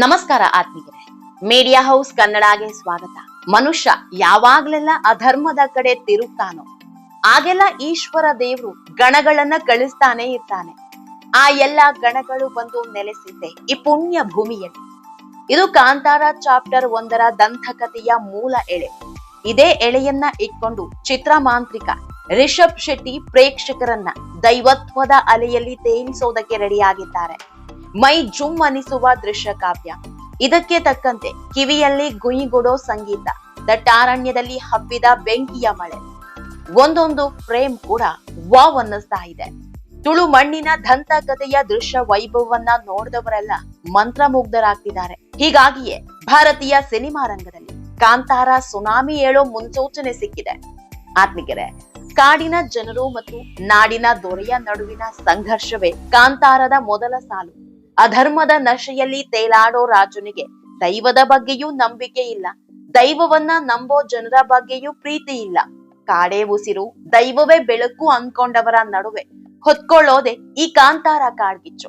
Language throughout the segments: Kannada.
ನಮಸ್ಕಾರ ಆತ್ಮೀಯರೇ. ಮೀಡಿಯಾ ಹೌಸ್ ಕನ್ನಡಗೆ ಸ್ವಾಗತ. ಮನುಷ್ಯ ಯಾವಾಗ್ಲೆಲ್ಲ ಅಧರ್ಮದ ಕಡೆ ತಿರುಗ್ತಾನೋ ಆಗೆಲ್ಲ ಈಶ್ವರ ದೇವ್ರು ಗಣಗಳನ್ನ ಕಳಿಸ್ತಾನೆ ಇರ್ತಾನೆ. ಆ ಎಲ್ಲಾ ಗಣಗಳು ಬಂದು ನೆಲೆಸಿದ್ದೆ ಈ ಪುಣ್ಯ ಭೂಮಿಯಲ್ಲಿ. ಇದು ಕಾಂತಾರ ಚಾಪ್ಟರ್ ಒಂದರ ದಂತಕಥೆಯ ಮೂಲ ಎಳೆ. ಇದೇ ಎಳೆಯನ್ನ ಇಟ್ಕೊಂಡು ಚಿತ್ರಮಾಂತ್ರಿಕ ರಿಷಬ್ ಶೆಟ್ಟಿ ಪ್ರೇಕ್ಷಕರನ್ನ ದೈವತ್ವದ ಅಲೆಯಲ್ಲಿ ತೇಲಿಸೋದಕ್ಕೆ ರೆಡಿಯಾಗಿದ್ದಾರೆ ಮೈ ಜುಮ್ ಅನಿಸುವ ದೃಶ್ಯ ಕಾವ್ಯ. ಇದಕ್ಕೆ ತಕ್ಕಂತೆ ಕಿವಿಯಲ್ಲಿ ಗುಯಿಗುಡೋ ಸಂಗೀತ ದಟ್ಟಾರಣ್ಯದಲ್ಲಿ ಹಬ್ಬಿದ ಬೆಂಕಿಯ ಮಳೆ. ಒಂದೊಂದು ಫ್ರೇಮ್ ಕೂಡ ವಾವ್ ಅನ್ನಿಸ್ತಾ ಇದೆ. ತುಳು ಮಣ್ಣಿನ ದಂತಕಥೆಯ ದೃಶ್ಯ ವೈಭವವನ್ನ ನೋಡಿದವರೆಲ್ಲ ಮಂತ್ರಮುಗ್ಧರಾಗ್ತಿದ್ದಾರೆ. ಹೀಗಾಗಿಯೇ ಭಾರತೀಯ ಸಿನಿಮಾ ರಂಗದಲ್ಲಿ ಕಾಂತಾರ ಸುನಾಮಿ ಹೇಳೋ ಮುನ್ಸೂಚನೆ ಸಿಕ್ಕಿದೆ. ಆತ್ಮಿಕರೇ, ಕಾಡಿನ ಜನರು ಮತ್ತು ನಾಡಿನ ದೊರೆಯ ನಡುವಿನ ಸಂಘರ್ಷವೇ ಕಾಂತಾರದ ಮೊದಲ ಸಾಲು. ಅಧರ್ಮದ ನಶೆಯಲ್ಲಿ ತೇಲಾಡೋ ರಾಜನಿಗೆ ದೈವದ ಬಗ್ಗೆಯೂ ನಂಬಿಕೆ ಇಲ್ಲ. ದೈವವನ್ನ ನಂಬೋ ಜನರ ಬಗ್ಗೆಯೂ ಪ್ರೀತಿ ಇಲ್ಲ. ಕಾಡೇ ಉಸಿರು, ದೈವವೇ ಬೆಳಕು ಅನ್ಕೊಂಡವರ ನಡುವೆ ಹೊತ್ಕೊಳ್ಳೋದೆ ಈ ಕಾಂತಾರ ಕಾಡ್ಗಿಚ್ಚು.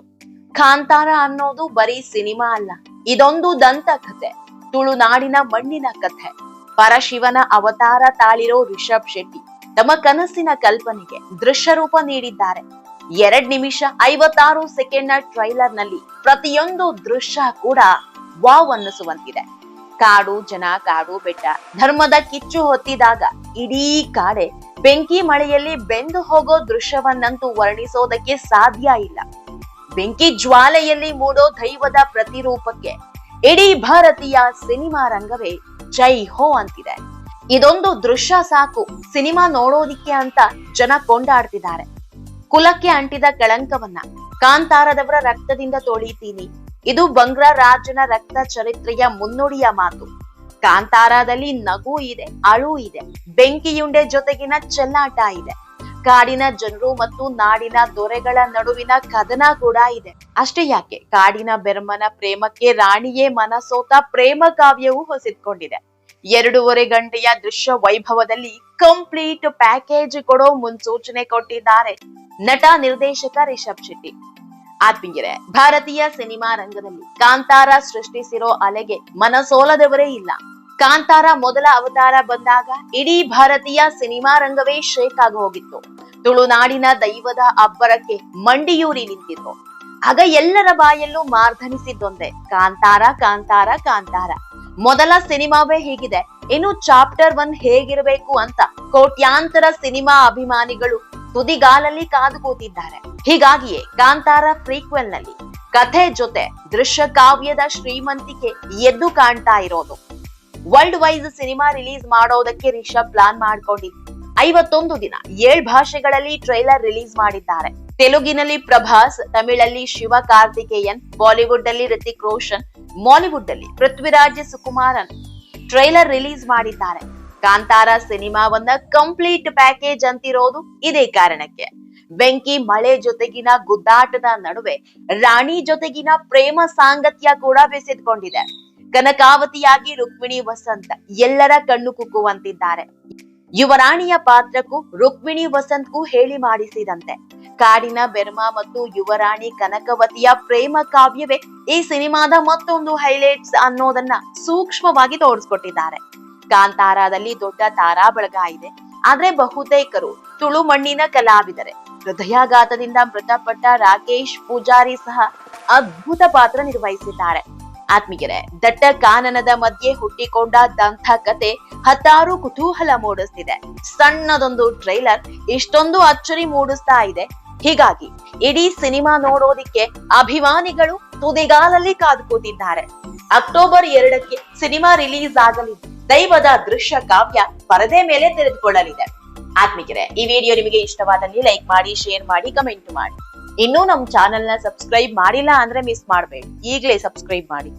ಕಾಂತಾರ ಅನ್ನೋದು ಬರೀ ಸಿನಿಮಾ ಅಲ್ಲ, ಇದೊಂದು ದಂತ ಕಥೆ, ತುಳುನಾಡಿನ ಮಣ್ಣಿನ ಕಥೆ. ಪರಶಿವನ ಅವತಾರ ತಾಳಿರೋ ರಿಷಬ್ ಶೆಟ್ಟಿ ತಮ್ಮ ಕನಸಿನ ಕಲ್ಪನೆಗೆ ದೃಶ್ಯರೂಪ ನೀಡಿದ್ದಾರೆ. ಎರಡ್ ನಿಮಿಷ ಐವತ್ತಾರು ಸೆಕೆಂಡ್ನ ಟ್ರೈಲರ್ನಲ್ಲಿ ಪ್ರತಿಯೊಂದು ದೃಶ್ಯ ಕೂಡ ವಾವ್ ಅನ್ನಿಸುವಂತಿದೆ. ಕಾಡು ಜನ, ಕಾಡು ಬೆಟ್ಟ, ಧರ್ಮದ ಕಿಚ್ಚು ಹೊತ್ತಿದಾಗ ಇಡೀ ಕಾಡೆ ಬೆಂಕಿ ಮಳೆಯಲ್ಲಿ ಬೆಂದು ಹೋಗೋ ದೃಶ್ಯವನ್ನಂತೂ ವರ್ಣಿಸೋದಕ್ಕೆ ಸಾಧ್ಯ ಇಲ್ಲ. ಬೆಂಕಿ ಜ್ವಾಲೆಯಲ್ಲಿ ಮೂಡೋ ದೈವದ ಪ್ರತಿರೂಪಕ್ಕೆ ಇಡೀ ಭಾರತೀಯ ಸಿನಿಮಾ ರಂಗವೇ ಜೈ ಹೋ ಅಂತಿದೆ. ಇದೊಂದು ದೃಶ್ಯ ಸಾಕು, ಸಿನಿಮಾ ನೋಡೋದಿಕ್ಕೆ ಅಂತ ಜನ ಕೊಂಡಾಡ್ತಿದ್ದಾರೆ. ಕುಲಕ್ಕೆ ಅಂಟಿದ ಕಳಂಕವನ್ನ ಕಾಂತಾರದವರ ರಕ್ತದಿಂದ ತೊಳಿತೀನಿ. ಇದು ಬಂಗ್ರ ರಾಜನ ರಕ್ತ ಚರಿತ್ರೆಯ ಮುನ್ನುಡಿಯ ಮಾತು. ಕಾಂತಾರದಲ್ಲಿ ನಗು ಇದೆ, ಅಳು ಇದೆ, ಬೆಂಕಿಯುಂಡೆ ಜೊತೆಗಿನ ಚೆಲ್ಲಾಟ ಇದೆ. ಕಾಡಿನ ಜನರು ಮತ್ತು ನಾಡಿನ ದೊರೆಗಳ ನಡುವಿನ ಕದನ ಕೂಡ ಇದೆ. ಅಷ್ಟೇ ಯಾಕೆ? ಕಾಡಿನ ಬೆರ್ಮನ ಪ್ರೇಮಕ್ಕೆ ರಾಣಿಯೇ ಮನಸೋತ ಪ್ರೇಮ ಕಾವ್ಯವೂ ಹೊಸಿದ್ಕೊಂಡಿದೆ. ಎರಡೂವರೆ ಗಂಟೆಯ ದೃಶ್ಯ ವೈಭವದಲ್ಲಿ ಕಂಪ್ಲೀಟ್ ಪ್ಯಾಕೇಜ್ ಕೊಡೋ ಮುನ್ಸೂಚನೆ ಕೊಟ್ಟಿದ್ದಾರೆ. ನಟ ನಿರ್ದೇಶಕ ರಿಷಬ್ ಶೆಟ್ಟಿ. ಆತ್ಮೀಯರೇ, ಭಾರತೀಯ ಸಿನಿಮಾ ರಂಗದಲ್ಲಿ ಕಾಂತಾರ ಸೃಷ್ಟಿಸಿರೋ ಅಲೆಗೆ ಮನಸೋಲದವರೇ ಇಲ್ಲ. ಕಾಂತಾರ ಮೊದಲ ಅವತಾರ ಬಂದಾಗ ಇಡೀ ಭಾರತೀಯ ಸಿನಿಮಾ ರಂಗವೇ ಶೇಕ್ ಆಗಿ ಹೋಗಿತ್ತು. ತುಳುನಾಡಿನ ದೈವದ ಅಬ್ಬರಕ್ಕೆ ಮಂಡಿಯೂರಿ ನಿಂತಿತ್ತು. ಆಗ ಎಲ್ಲರ ಬಾಯಲ್ಲೂ ಮಾರ್ಧನಿಸಿದ್ದೊಂದೆ, ಕಾಂತಾರ ಕಾಂತಾರ ಕಾಂತಾರ. ಮೊದಲ ಸಿನಿಮಾವೇ ಹೀಗಿದೆ, ಇನ್ನು ಚಾಪ್ಟರ್ ಒನ್ ಹೇಗಿರಬೇಕು ಅಂತ ಕೋಟ್ಯಾಂತರ ಸಿನಿಮಾ ಅಭಿಮಾನಿಗಳು ತುದಿಗಾಲಲ್ಲಿ ಕಾದು ಕೂತಿದ್ದಾರೆ ಹೀಗಾಗಿಯೇ ಕಾಂತಾರ ಪ್ರೀಕ್ವೆಲ್ನಲ್ಲಿ ಕಥೆ ಜೊತೆ ದೃಶ್ಯ ಕಾವ್ಯದ ಶ್ರೀಮಂತಿಕೆ ಎದ್ದು ಕಾಣ್ತಾ ಇರೋದು. ವರ್ಲ್ಡ್ ವೈಸ್ ಸಿನಿಮಾ ರಿಲೀಸ್ ಮಾಡೋದಕ್ಕೆ ರಿಷಬ್ ಪ್ಲಾನ್ ಮಾಡ್ಕೊಂಡಿದ್ದು. ಐವತ್ತೊಂದು ದಿನ ಏಳ್ ಭಾಷೆಗಳಲ್ಲಿ ಟ್ರೈಲರ್ ರಿಲೀಸ್ ಮಾಡಿದ್ದಾರೆ. ತೆಲುಗಿನಲ್ಲಿ ಪ್ರಭಾಸ್, ತಮಿಳಲ್ಲಿ ಶಿವ ಕಾರ್ತಿಕೇಯನ್ ಬಾಲಿವುಡ್ ಅಲ್ಲಿ ರಿತಿಕ್ ರೋಷನ್ ಮಾಲಿವುಡ್ ಅಲ್ಲಿ ಪೃಥ್ವಿರಾಜ್ ಸುಕುಮಾರನ್ ಟ್ರೈಲರ್ ರಿಲೀಸ್ ಮಾಡಿದ್ದಾರೆ. ಕಾಂತಾರ ಸಿನಿಮಾವನ್ನ ಕಂಪ್ಲೀಟ್ ಪ್ಯಾಕೇಜ್ ಅಂತಿರೋದು ಇದೇ ಕಾರಣಕ್ಕೆ. ಬೆಂಕಿ, ಮಳೆ ಜೊತೆಗಿನ ಗುದ್ದಾಟದ ನಡುವೆ ರಾಣಿ ಜೊತೆಗಿನ ಪ್ರೇಮ ಸಾಂಗತ್ಯ ಕೂಡ ಬೆಸೆದುಕೊಂಡಿದೆ. ಕನಕಾವತಿಯಾಗಿ ರುಕ್ಮಿಣಿ ವಸಂತ ಎಲ್ಲರ ಕಣ್ಣು ಕುಕ್ಕುವಂತಿದ್ದಾರೆ. ಯುವರಾಣಿಯ ಪಾತ್ರಕ್ಕೂ ರುಕ್ಮಿಣಿ ವಸಂತ್ಗೂ ಹೇಳಿ ಮಾಡಿಸಿದಂತೆ. ಕಾಡಿನ ಬೆರ್ಮ ಮತ್ತು ಯುವರಾಣಿ ಕನಕವತಿಯ ಪ್ರೇಮ ಕಾವ್ಯವೇ ಈ ಸಿನಿಮಾದ ಮತ್ತೊಂದು ಹೈಲೈಟ್ಸ್ ಅನ್ನೋದನ್ನ ಸೂಕ್ಷ್ಮವಾಗಿ ತೋರಿಸ್ಕೊಟ್ಟಿದ್ದಾರೆ. ಕಾಂತಾರದಲ್ಲಿ ದೊಡ್ಡ ತಾರಾ ಬಳಗ ಇದೆ. ಆದ್ರೆ ಬಹುತೇಕರು ತುಳು ಮಣ್ಣಿನ ಕಲಾವಿದರೆ. ಹೃದಯಾಘಾತದಿಂದ ಮೃತಪಟ್ಟ ರಾಕೇಶ್ ಪೂಜಾರಿ ಸಹ ಅದ್ಭುತ ಪಾತ್ರ ನಿರ್ವಹಿಸಿದ್ದಾರೆ. ಆತ್ಮಿಗೆರೆ ದಟ್ಟ ಕಾನನದ ಮಧ್ಯೆ ಹುಟ್ಟಿಕೊಂಡ ದಂಥ ಕತೆ ಹತ್ತಾರು ಕುತೂಹಲ ಮೂಡಿಸ್ತಿದೆ. ಸಣ್ಣದೊಂದು ಟ್ರೈಲರ್ ಇಷ್ಟೊಂದು ಅಚ್ಚರಿ ಮೂಡಿಸ್ತಾ ಇದೆ. ಹೀಗಾಗಿ ಇಡೀ ಸಿನಿಮಾ ನೋಡೋದಿಕ್ಕೆ ಅಭಿಮಾನಿಗಳು ತುದಿಗಾಲಲ್ಲಿ ಕಾದು ಕೂತಿದ್ದಾರೆ. ಅಕ್ಟೋಬರ್ ಎರಡಕ್ಕೆ ಸಿನಿಮಾ ರಿಲೀಸ್ ಆಗಲಿದೆ. ದೈವದ ದೃಶ್ಯ ಕಾವ್ಯ ಪರದೆ ಮೇಲೆ ತೆರೆದುಕೊಳ್ಳಲಿದೆ. ಆತ್ಮಿಕರೇ, ಈ ವಿಡಿಯೋ ನಿಮಗೆ ಇಷ್ಟವಾದಲ್ಲಿ ಲೈಕ್ ಮಾಡಿ, ಶೇರ್ ಮಾಡಿ, ಕಮೆಂಟ್ ಮಾಡಿ. ಇನ್ನೂ ನಮ್ಮ ಚಾನೆಲ್ನ ಸಬ್ಸ್ಕ್ರೈಬ್ ಮಾಡಿಲ್ಲ ಅಂದ್ರೆ ಮಿಸ್ ಮಾಡಬೇಡಿ. ಈಗಲೇ ಸಬ್ಸ್ಕ್ರೈಬ್ ಮಾಡಿ.